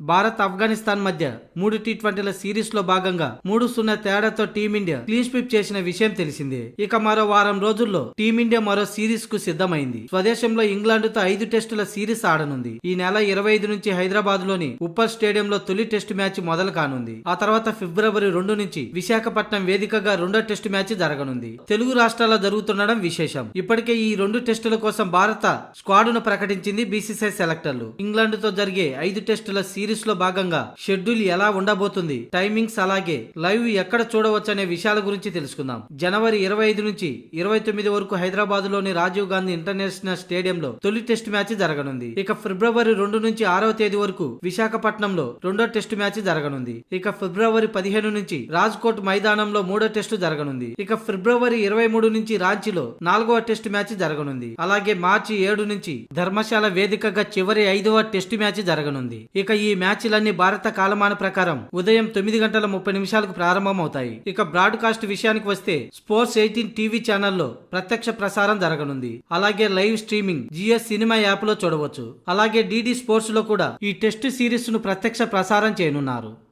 భారత్ ఆఫ్ఘనిస్తాన్ మధ్య మూడు టీ ట్వంటీల సిరీస్లో భాగంగా మూడు సున్నా తేడాతో టీమిండియా క్లీన్ స్వీప్ చేసిన విషయం తెలిసిందే. ఇక మరో వారం రోజుల్లో టీమిండియా మరో సిరీస్కు సిద్ధమైంది. స్వదేశంలో ఇంగ్లాండ్తో ఐదు టెస్టుల సిరీస్ ఆడనుంది. ఈ నెల ఇరవై ఐదు నుంచి హైదరాబాద్లోని ఉప్పర్ స్టేడియంలో తొలి టెస్ట్ మ్యాచ్ మొదలు కానుంది. ఆ తర్వాత ఫిబ్రవరి రెండు నుంచి విశాఖపట్నం వేదికగా రెండో టెస్ట్ మ్యాచ్ జరగనుంది. తెలుగు రాష్ట్రాల్లో జరుగుతుండడం విశేషం. ఇప్పటికే ఈ రెండు టెస్టుల కోసం భారత స్క్వాడును ప్రకటించింది బీసీసీఐ సెలెక్టర్లు. ఇంగ్లాండ్తో జరిగే ఐదు టెస్టుల సిరీస్ లో భాగంగా షెడ్యూల్ ఎలా ఉండబోతుంది టైమింగ్స్ అలాగే లైవ్ ఎక్కడ చూడవచ్చనే విషయాల గురించి తెలుసుకుందాం. జనవరి ఇరవై ఐదు నుంచి ఇరవై తొమ్మిది వరకు హైదరాబాద్లోని రాజీవ్ గాంధీ ఇంటర్నేషనల్ స్టేడియంలో తొలి టెస్ట్ మ్యాచ్ జరగనుంది. ఇక ఫిబ్రవరి రెండు నుంచి ఆరవ తేదీ వరకు విశాఖపట్నంలో రెండో టెస్ట్ మ్యాచ్ జరగనుంది. ఇక ఫిబ్రవరి పదిహేను నుంచి రాజ్కోట్ మైదానంలో మూడో టెస్ట్ జరగనుంది. ఇక ఫిబ్రవరి ఇరవై మూడు నుంచి రాంచీలో నాలుగవ టెస్ట్ మ్యాచ్ జరగనుంది. అలాగే మార్చి ఏడు నుంచి ధర్మశాల వేదికగా చివరి ఐదవ టెస్ట్ మ్యాచ్ జరగనుంది. ఇక ఈ మ్యాచ్లన్నీ భారత కాలమాన ప్రకారం ఉదయం తొమ్మిది గంటల ముప్పై నిమిషాలకు ప్రారంభమవుతాయి. ఇక బ్రాడ్కాస్ట్ విషయానికి వస్తే స్పోర్ట్స్ ఎయిటీన్ టీవీ ఛానల్లో ప్రత్యక్ష ప్రసారం జరగనుంది. అలాగే లైవ్ స్ట్రీమింగ్ జిఎస్ సినిమా యాప్లో చూడవచ్చు. అలాగే డిడి స్పోర్ట్స్లో కూడా ఈ టెస్ట్ సిరీస్ను ప్రత్యక్ష ప్రసారం చేయనున్నారు.